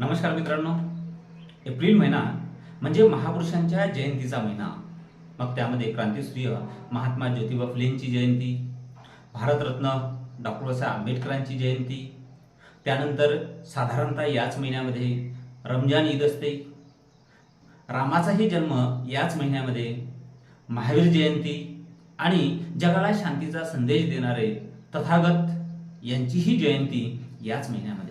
नमस्कार मित्रांनो. एप्रिल महिना म्हणजे महापुरुषांच्या जयंतीचा महिना. मग त्यामध्ये क्रांतीसूर्य महात्मा ज्योतिबा फुलेंची जयंती भारतरत्न डॉक्टर बाबासाहेब आंबेडकरांची जयंती त्यानंतर साधारणतः याच महिन्यामध्ये रमजान ईद असते. रामाचाही जन्म याच महिन्यामध्ये महावीर जयंती आणि जगाला शांतीचा संदेश देणारे तथागत यांचीही जयंती याच महिन्यामध्ये.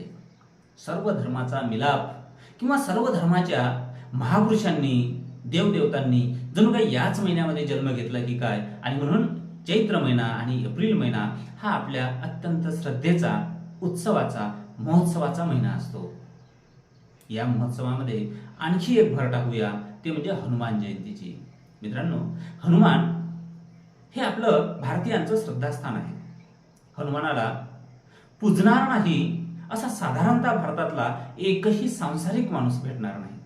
सर्व धर्माचा मिलाप किंवा सर्व धर्माच्या महापुरुषांनी देवदेवतांनी जणू काही याच महिन्यामध्ये जन्म घेतला की काय? आणि म्हणून चैत्र महिना आणि एप्रिल महिना हा आपल्या अत्यंत श्रद्धेचा उत्सवाचा महोत्सवाचा महिना असतो. या महोत्सवामध्ये आणखी एक भर टाकूया ते म्हणजे हनुमान जयंतीची. मित्रांनो हनुमान हे आपलं भारतीयांचं श्रद्धास्थान आहे. हनुमानाला पूजणार नाही असा साधारणतः भारतातला एकही सांसारिक माणूस भेटणार नाही.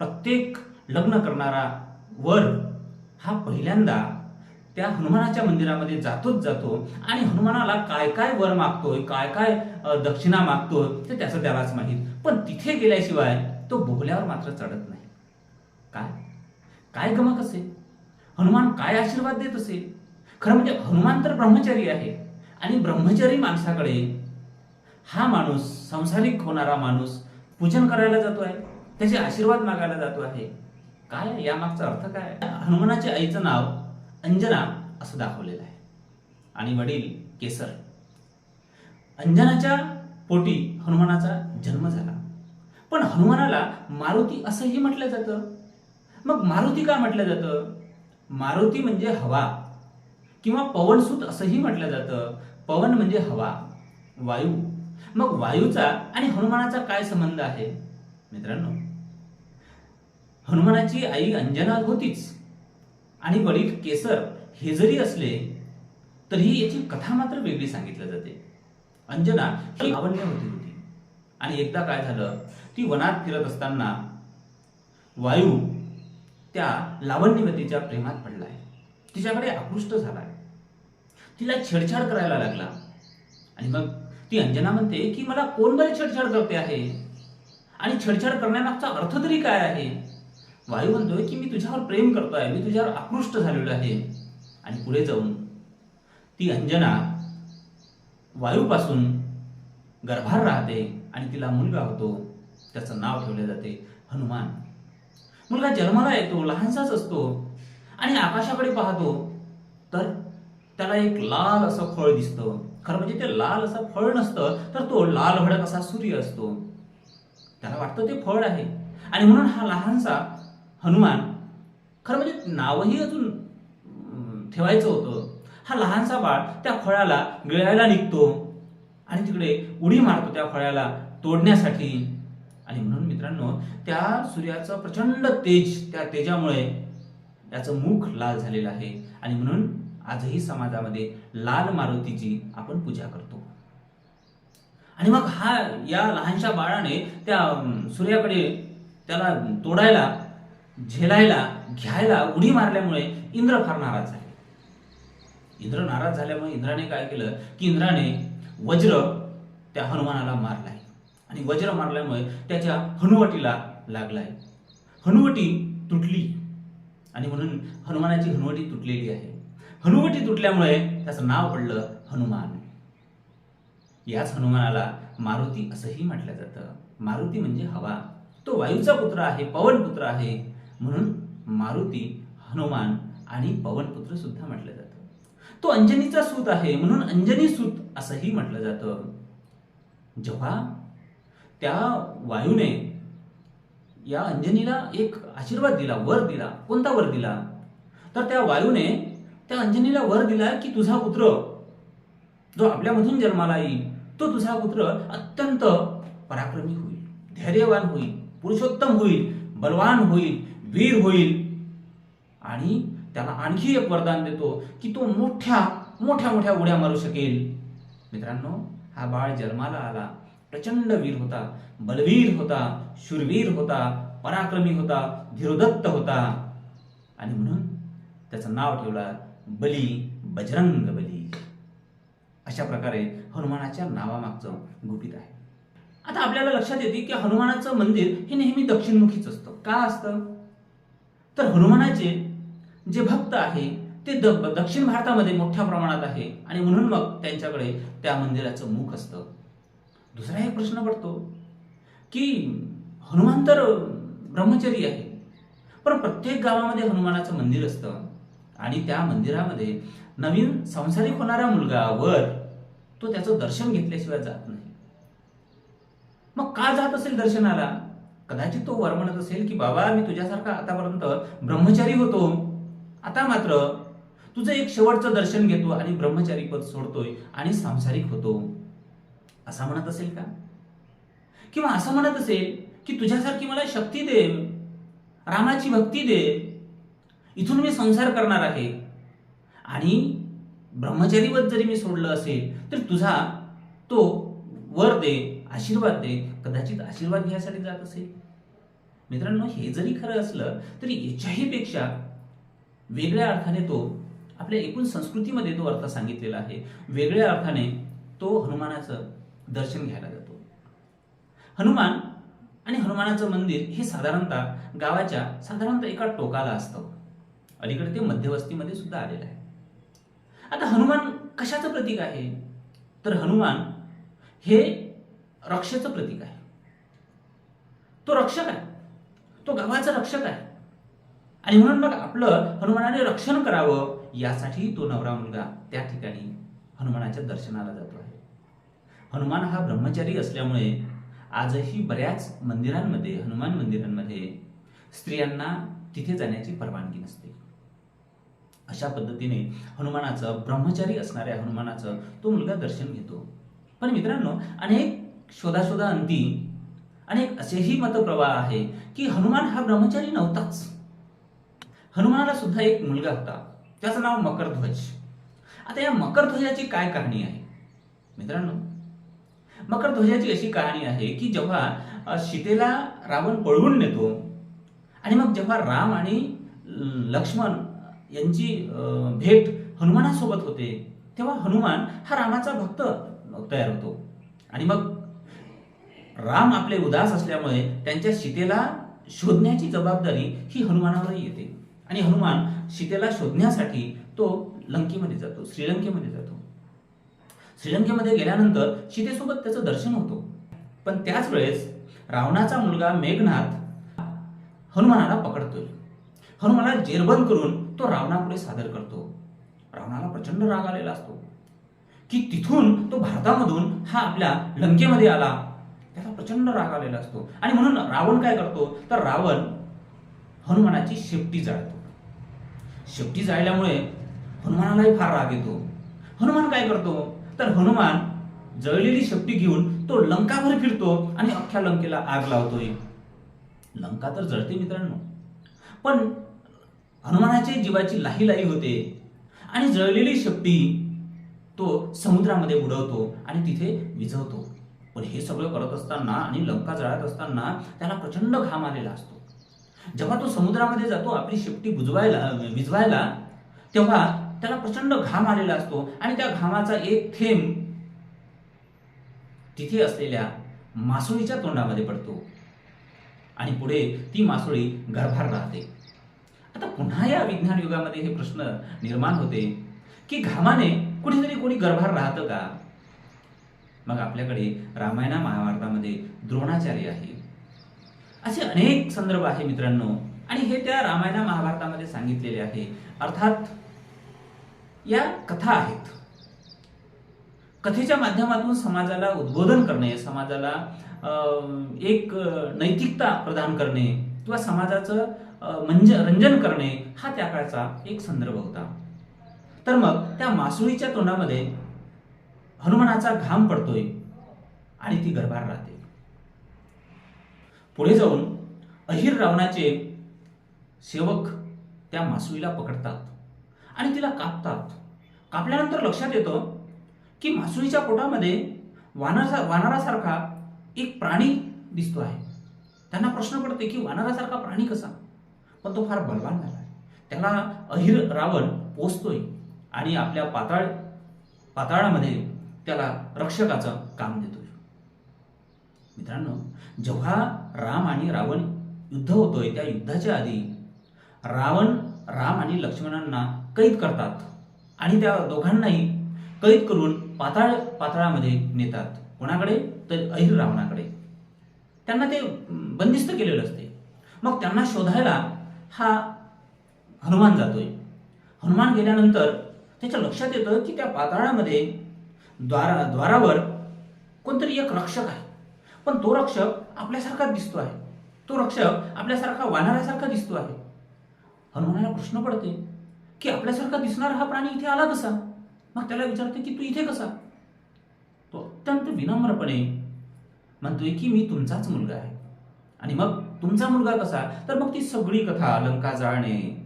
प्रत्येक लग्न करणारा वर हा पहिल्यांदा त्या हनुमानाच्या मंदिरामध्ये जातोच जातो आणि हनुमानाला काय काय वर मागतोय काय काय दक्षिणा मागतोय ते त्याचं त्यालाच माहीत. पण तिथे गेल्याशिवाय तो बोहल्यावर मात्र चढत नाही. काय? काय गमक असेल? हनुमान काय आशीर्वाद देत असेल? खरं म्हणजे हनुमान तर ब्रह्मचारी आहे आणि ब्रह्मचारी माणसाकडे हा माणूस संसारिक होणारा माणूस पूजन करायला जातो आहे त्याचे आशीर्वाद मागायला जातो आहे. काय? यामागचा अर्थ काय? हनुमानाच्या आईचं नाव अंजना असं दाखवलेलं आहे. आणि वडील केसर. अंजनाच्या पोटी हनुमानाचा जन्म झाला. पण हनुमानाला मारुती असंही म्हटलं जातं. मग मारुती का म्हटलं जातं? मारुती म्हणजे हवा किंवा पवनसूत असंही म्हटलं जातं. पवन म्हणजे हवा वायू. मग वायूचा आणि हनुमानाचा काय संबंध आहे? मित्रांनो हनुमानाची आई अंजना होतीच. आणि वडील केसर हे जरी असले तरीही याची कथा मात्र वेगळी सांगितली जाते. अंजना ही लावण्य होती होती. आणि एकदा काय झालं ती वनात फिरत असताना वायू त्या लावण्यवतीच्या प्रेमात पडलाय. तिच्याकडे आकृष्ट झालाय. तिला छेडछाड करायला लागला. आणि मग ती अंजना म्हणते की मला कोण बरे छेडछाड करते आहे? आणि छेडछाड करण्यामागचा अर्थ तरी काय आहे? वायू म्हणतोय की मी तुझ्यावर प्रेम करतोय मी तुझ्यावर आकृष्ट झालेलो आहे. आणि पुढे जाऊन ती अंजना वायूपासून गर्भार राहते आणि तिला मुलगा होतो. त्याचं नाव ठेवले जाते हनुमान. मुलगा जन्माला येतो लहानसाच असतो आणि आकाशाकडे पाहतो. तर त्याला एक लाल असं फळ दिसतं. खरं म्हणजे ते लाल असं फळ नसतं तर तो लाल भडक असा सूर्य असतो. त्याला वाटतं ते फळ आहे. आणि म्हणून हा लहानसा हनुमान खरं म्हणजे नावही अजून ठेवायचं होतं. हा लहानसा बाळ त्या फळाला गिळायला निघतो आणि तिकडे उडी मारतो त्या फळाला तोडण्यासाठी. आणि म्हणून मित्रांनो त्या सूर्याचं प्रचंड तेज त्या तेजामुळे त्याचं मुख लाल झालेलं आहे. आणि म्हणून आजही समाजामध्ये लाल मारुतीची आपण पूजा करतो. आणि मग हा या लहानशा बाळाने त्या सूर्याकडे त्याला तोडायला झेलायला घ्यायला उडी मारल्यामुळे इंद्र फार नाराज झाले. इंद्र नाराज झाल्यामुळे इंद्राने काय केलं की इंद्राने वज्र त्या हनुमानाला मारलाय. आणि वज्र मारल्यामुळे त्याच्या हनुवटीला लागलाय. हनुवटी तुटली. आणि म्हणून हनुमानाची हनुवटी तुटलेली आहे. हनुवटी तुटल्यामुळे त्याचं नाव पडलं हनुमान. याच हनुमानाला मारुती असंही म्हटलं जातं. मारुती म्हणजे हवा. तो वायूचा पुत्र आहे पवन पुत्र आहे. म्हणून मारुती हनुमान आणि पवन पुत्र सुद्धा म्हटलं जातं. तो अंजनीचा सूत आहे म्हणून अंजनी सूत असंही म्हटलं जातं. जेव्हा त्या वायूने या अंजनीला एक आशीर्वाद दिला वर दिला कोणता वर दिला? तर त्या वायूने त्या अंजनीला वर दिला की तुझा पुत्र जो आपल्यामधून जन्माला येईल तो तुझा पुत्र अत्यंत पराक्रमी होईल धैर्यवान होईल पुरुषोत्तम होईल बलवान होईल वीर होईल. आणि त्याला आणखी एक वरदान देतो की तो मोठ्या मोठ्या मोठ्या उड्या मारू शकेल. मित्रांनो हा बाळ जन्माला आला प्रचंड वीर होता बलवीर होता शूरवीर होता पराक्रमी होता धीरोदत्त होता. आणि म्हणून त्याचं नाव ठेवलं बली बजरंग बली. अशा प्रकारे हनुमानाच्या नावामागचं गुपित आहे. आता आपल्याला लक्षात येते की हनुमानाचं मंदिर हे नेहमी दक्षिणमुखीच असतं. का असतं? तर हनुमानाचे जे भक्त आहे ते द- दक्षिण भारतामध्ये मोठ्या प्रमाणात आहे आणि म्हणून मग त्यांच्याकडे त्या मंदिराचं मुख असतं. दुसरा एक प्रश्न पडतो की हनुमान तर ब्रह्मचरी आहे पण प्रत्येक गावामध्ये हनुमानाचं मंदिर असतं. आणि त्या मंदिरामध्ये नवीन संसारिक होणारा मुलगा वर तो त्याचं दर्शन घेतल्याशिवाय जात नाही. मग का जात असेल दर्शनाला? कदाचित तो वर म्हणत असेल की बाबा मी तुझ्यासारखा आतापर्यंत ब्रह्मचारी होतो. आता मात्र तुझं एक शेवटचं दर्शन घेतो आणि ब्रह्मचारी पद सोडतोय आणि सांसारिक होतो. असा म्हणत असेल का? किंवा असं म्हणत असेल की तुझ्यासारखी मला शक्ती दे रामाची भक्ती दे इथून मी संसार करणार आहे. आणि ब्रह्मचारीवत जरी मी सोडलं असेल तर तुझा तो वर दे आशीर्वाद दे कदाचित आशीर्वाद घ्यायसाठी जात असेल. मित्रांनो हे जरी खरं असलं तरी याच्याही पेक्षा वेगळ्या अर्थाने तो आपल्या एकूण संस्कृतीमध्ये तो अर्थ सांगितलेला आहे. वेगळ्या अर्थाने तो हनुमानाचं दर्शन घ्यायला जातो. हनुमान आणि हनुमानाचं मंदिर हे साधारणतः गावाच्या साधारणतः एका टोकाला असतं. अलीकडे ते मध्यवस्तीमध्ये सुद्धा आलेलं आहे. आता हनुमान कशाचं प्रतीक आहे? तर हनुमान हे रक्षेचं प्रतीक आहे. तो रक्षक आहे. तो गावाचा रक्षक आहे. आणि म्हणून मग आपलं हनुमानाने रक्षण करावं यासाठी तो नवरा मुलगा त्या ठिकाणी हनुमानाच्या दर्शनाला जातो आहे. हनुमान हा ब्रह्मचारी असल्यामुळे आजही बऱ्याच मंदिरांमध्ये हनुमान मंदिरांमध्ये स्त्रियांना तिथे जाण्याची परवानगी नसते. अशा पद्धतीने हनुमानाचं ब्रह्मचारी असणाऱ्या हनुमानाचं तो मुलगा दर्शन घेतो. पण मित्रांनो अनेक शोधाशोधाअंती अनेक असेही मतप्रवाह आहे की हनुमान हा ब्रह्मचारी नव्हताच. हनुमानाला सुद्धा एक मुलगा होता. त्याचं नाव मकरध्वज. आता या मकरध्वजाची काय कहाणी आहे? मित्रांनो मकरध्वजाची अशी कहाणी आहे की जेव्हा सीतेला रावण पळवून नेतो आणि मग जेव्हा राम आणि ल- लक्ष्मण यांची भेट हनुमानासोबत होते. तेव्हा हनुमान हा रामाचा भक्त तयार होतो. आणि मग राम आपले उदास असल्यामुळे त्यांच्या सीतेला शोधण्याची जबाबदारी ही हनुमानावरही येते. आणि हनुमान सीतेला शोधण्यासाठी तो लंकेमध्ये जातो श्रीलंकेमध्ये जातो. श्रीलंकेमध्ये गेल्यानंतर सीतेसोबत त्याचं दर्शन होतो. पण त्याच वेळेस रावणाचा मुलगा मेघनाथ हनुमानाला पकडतोय. हनुमानाला जेरबंद करून तो रावणापुढे सादर करतो. रावणाला प्रचंड राग आलेला असतो. की तिथून तो भारतामधून हा आपल्या लंकेमध्ये आला. त्याला प्रचंड राग आलेला असतो. आणि म्हणून रावण काय करतो? तर रावण हनुमानाची शेपटी जाळतो. शेपटी जाळल्यामुळे हनुमानालाही फार राग येतो. हनुमान काय करतो? तर हनुमान जळलेली शेपटी घेऊन तो लंकाभर फिरतो आणि अख्ख्या लंकेला आग लावतोय. लंका तर जळते मित्रांनो. पण हनुमानाची जीवाची लाही लाही होते. आणि जळलेली शेपटी तो समुद्रामध्ये बुडवतो आणि तिथे विझवतो. पण हे सगळं करत असताना आणि लंका जळत असताना त्याला प्रचंड घाम आलेला असतो. जेव्हा तो समुद्रामध्ये जातो आपली शेपटी बुजवायला विजवायला तेव्हा त्याला प्रचंड घाम आलेला असतो. आणि त्या घामाचा एक थेंब तिथे असलेल्या मासोळीच्या तोंडामध्ये पडतो. आणि पुढे ती मासोळी गर्भार राहते. आता पुन्हा या विज्ञान युगामध्ये हे प्रश्न निर्माण होते की घामाने कुठेतरी कोणी गर्भार राहतं का? मग आपल्याकडे रामायणा महाभारतामध्ये द्रोणाचार्य आहे. असे अनेक संदर्भ आहे मित्रांनो. आणि हे त्या रामायणा महाभारतामध्ये सांगितलेले आहे. अर्थात या कथा आहेत. कथेच्या माध्यमातून समाजाला उद्बोधन करणे समाजाला अं, एक नैतिकता प्रदान करणे किंवा समाजाचं म्हणजे मंज रंजन करणे हा त्या काळचा एक संदर्भ होता. तर मग त्या मासुळीच्या तोंडामध्ये हनुमानाचा घाम पडतोय आणि ती गर्भार राहते. पुढे जाऊन अहिर रावणाचे सेवक त्या मासुळीला पकडतात आणि तिला कापतात. कापल्यानंतर लक्षात येतं की मासुळीच्या पोटामध्ये वानरा वानरासारखा एक प्राणी दिसतो आहे. त्यांना प्रश्न पडते की वानरासारखा प्राणी कसा? पण तो फार बलवान झाला त्याला अहिर रावण पोचतोय आणि आपल्या पाताळ पाताळामध्ये त्याला रक्षकाचं काम देतोय. मित्रांनो जेव्हा राम आणि रावण युद्ध होतोय त्या युद्धाच्या आधी रावण राम आणि लक्ष्मणांना कैद करतात आणि त्या दोघांनाही कैद करून पाताळ पाताळामध्ये नेतात. कोणाकडे? तर अहिर रावणाकडे. त्यांना ते बंदिस्त केलेलं असते. मग त्यांना शोधायला हा हनुमान जातोय. हनुमान गेल्यानंतर त्याच्या लक्षात येतं की त्या पाताळामध्ये द्वारा द्वारावर कोणतरी एक रक्षक आहे. पण तो रक्षक आपल्यासारखाच दिसतो आहे. तो रक्षक आपल्यासारखा वानरासारखा दिसतो आहे. हनुमानाला प्रश्न पडते की आपल्यासारखा दिसणारा हा प्राणी इथे आला कसा? मग त्याला विचारते की तू इथे कसा? तो अत्यंत विनम्रपणे म्हणतोय की मी तुमचाच मुलगा आहे. आणि मग तुमचा मुलगा कसा? तर मग ती सगळी कथा लंका जाळणे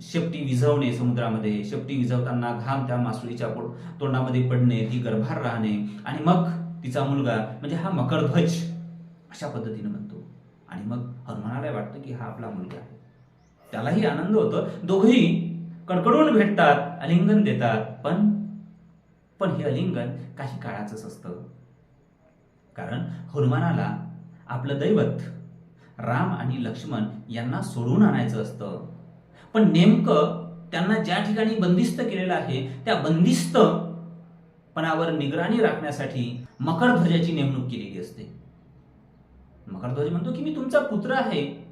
शेपटी विझवणे समुद्रामध्ये शेपटी विझवताना घाम त्या मासुळीच्या पोट तोंडामध्ये पडणे ती गर्भार राहणे आणि मग तिचा मुलगा म्हणजे हा मकरध्वज अशा पद्धतीने म्हणतो. आणि मग हनुमानाला वाटतं की हा आपला मुलगा आहे. त्यालाही आनंद होतो. दोघेही कडकडून भेटतात अलिंगन देतात. पण पण हे अलिंगन काही काळाचंच असतं. कारण हनुमानाला आपलं दैवत राम आणि लक्ष्मण यांना सोडून आणायचं असतं. पण नेमकं त्यांना ज्या ठिकाणी बंदिस्त केलेलं आहे त्या बंदिस्त पणावर निगराणी राखण्यासाठी मकरध्वजाची नेमणूक केलेली असते. मकरध्वज म्हणतो की मी तुमचा पुत्र आहे.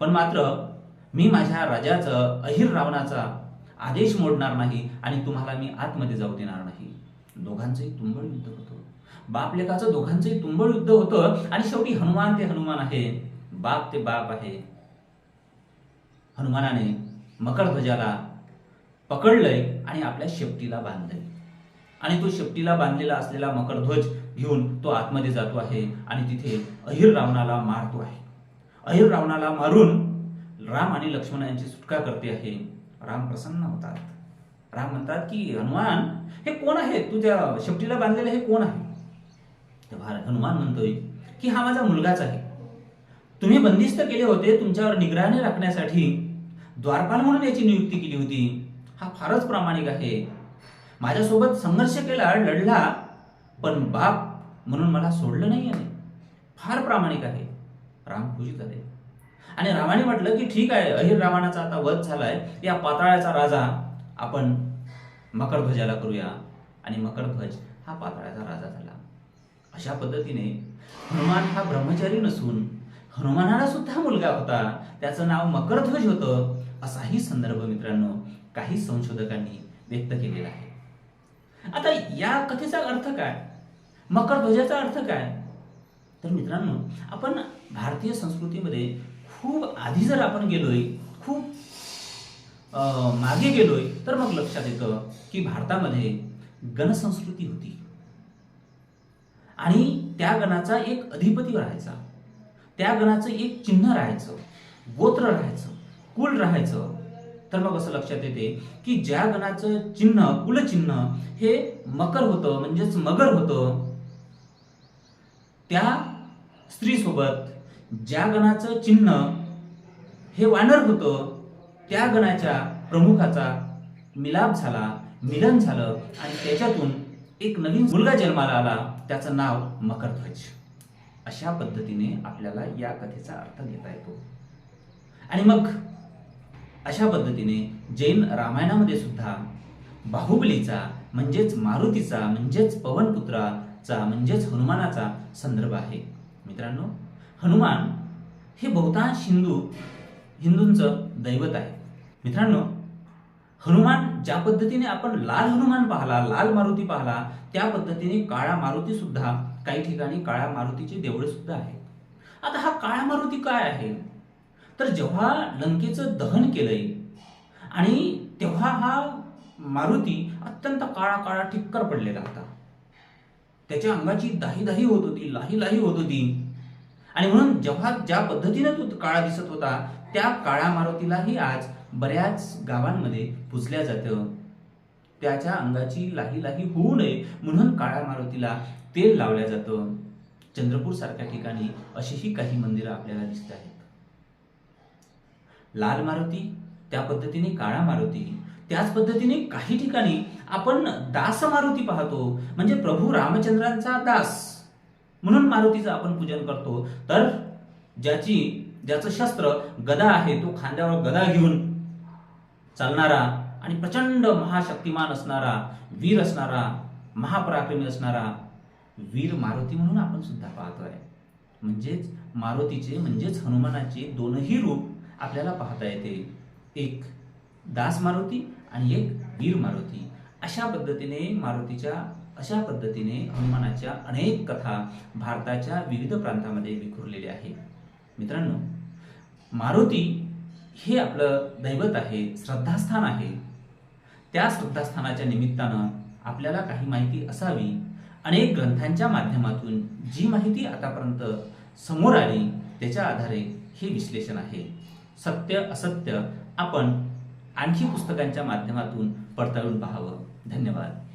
पण मात्र मी माझ्या राजाचं अहिर रावणाचा आदेश मोडणार नाही आणि तुम्हाला मी आतमध्ये जाऊ देणार नाही. दोघांचंही तुंबळ युद्ध होतं. बाप लेकाचं दोघांचंही तुंबळ युद्ध होतं आणि शेवटी हनुमान ते हनुमान आहे. बाप ते बाप आहे. हनुमानाने मकरध्वजाला पकडलंय आणि आपल्या शेपटीला बांधलंय. आणि तो शेपटीला बांधलेला असलेला मकरध्वज घेऊन तो आतमध्ये जातो आहे आणि तिथे अहिर रावणाला मारतो आहे. अहिर रावणाला मारून राम आणि लक्ष्मण यांची सुटका करते आहे. राम प्रसन्न होतात. राम म्हणतात की हनुमान हे कोण आहे? तू त्या शेपटीला बांधलेलं हे कोण आहे? तेव्हा हनुमान म्हणतोय की हा माझा मुलगाच आहे. तुम्ही बंदिस्त केले होते तुमच्यावर निगराणी राखण्यासाठी. द्वारपाल म्हणून याची नियुक्ती केली होती. हा फारच प्रामाणिक आहे. माझ्यासोबत संघर्ष केला लढला पण बाप म्हणून मला सोडलं नाही याने. फार प्रामाणिक आहे. राम खुशी झाले आणि रामाने म्हटलं की ठीक आहे अहिर रावणाचा आता वध झालाय. या पाताळ्याचा राजा आपण मकरध्वजाला करूया. आणि मकरध्वज हा पाताळ्याचा राजा झाला. अशा पद्धतीने हनुमान हा ब्रह्मचारी नसून हनुमानाला सुद्धा मुलगा होता. त्याचं नाव मकरध्वज होतं असाही संदर्भ मित्रांनो काही संशोधकांनी व्यक्त केलेला आहे. आता या कथेचा अर्थ काय? मकरध्वजाचा अर्थ काय? तर मित्रांनो आपण भारतीय संस्कृतीमध्ये खूप आधी जर आपण गेलोय खूप मागे गेलोय तर मग लक्षात येतं की भारतामध्ये गणसंस्कृती होती. आणि त्या गणाचा एक अधिपती राहायचा. त्या गणाचं एक चिन्ह राहायचं गोत्र राहायचं कुल राहायचं. तर मग असं लक्षात येते की ज्या गणाचं चिन्ह कुलचिन्ह हे मकर होतं म्हणजेच मगर होतं त्या स्त्रीसोबत ज्या गणाचं चिन्ह हे वानर होतं त्या गणाच्या प्रमुखाचा मिलाप झाला मिलन झालं आणि त्याच्यातून एक नवीन मुलगा जन्माला आला त्याचं नाव मकरध्वज. अशा पद्धतीने आपल्याला या कथेचा अर्थ घेता येतो. आणि मग अशा पद्धतीने जैन रामायणामध्ये सुद्धा बाहुबलीचा म्हणजेच मारुतीचा म्हणजेच पवनपुत्राचा म्हणजेच हनुमानाचा संदर्भ आहे. मित्रांनो हनुमान हे बहुतांश हिंदू हिंदूंचं दैवत आहे. मित्रांनो हनुमान ज्या पद्धतीने आपण लाल हनुमान पाहला लाल मारुती पाहला त्या पद्धतीने काळा मारुती सुद्धा काही ठिकाणी काळ्या मारुतीचे देवळे सुद्धा आहेत. आता हा काळा मारुती काय आहे? तर जेव्हा लंकेचं दहन केलंय आणि तेव्हा हा मारुती अत्यंत काळा काळा ठिक्कर पडलेला होता. त्याच्या अंगाची दाही दाही होत होती लाही लाही होत होती. आणि म्हणून जेव्हा ज्या पद्धतीने तो काळा दिसत होता त्या काळ्या मारुतीलाही आज बऱ्याच गावांमध्ये पुजल्या जातं. त्याच्या अंगाची लाही लाही होऊ नये म्हणून काळ्या मारुतीला तेल लावल्या जातं. चंद्रपूर सारख्या ठिकाणी अशीही काही मंदिरं आपल्याला दिसत आहेत. लाल मारुती त्या पद्धतीने काळा मारुती त्याच पद्धतीने काही ठिकाणी आपण दास मारुती पाहतो. म्हणजे प्रभू रामचंद्रांचा दास. म्हणून मारुतीचं आपण पूजन करतो. तर ज्याची ज्याचं शस्त्र गदा आहे तो खांद्यावर गदा घेऊन चालणारा आणि प्रचंड महाशक्तिमान असणारा वीर असणारा महापराक्रमी असणारा वीर मारुती म्हणून आपण सुद्धा पाहतोय. म्हणजेच मारुतीचे म्हणजेच हनुमानाचे दोनही रूप आपल्याला पाहता येते. एक दास मारुती आणि एक वीर मारुती. अशा पद्धतीने मारुतीच्या अशा पद्धतीने हनुमानाच्या अनेक कथा भारताच्या विविध प्रांतामध्ये विखुरलेल्या आहेत मित्रांनो मारुती हे आपलं दैवत आहे श्रद्धास्थान आहे. त्या श्रद्धास्थानाच्या निमित्तानं आपल्याला काही माहिती असावी. अनेक ग्रंथांच्या माध्यमातून जी माहिती आतापर्यंत समोर आली त्याच्या आधारे हे विश्लेषण आहे. सत्य असत्य आपण आणखी पुस्तकांच्या माध्यमातून पडताळून पाहावं. धन्यवाद.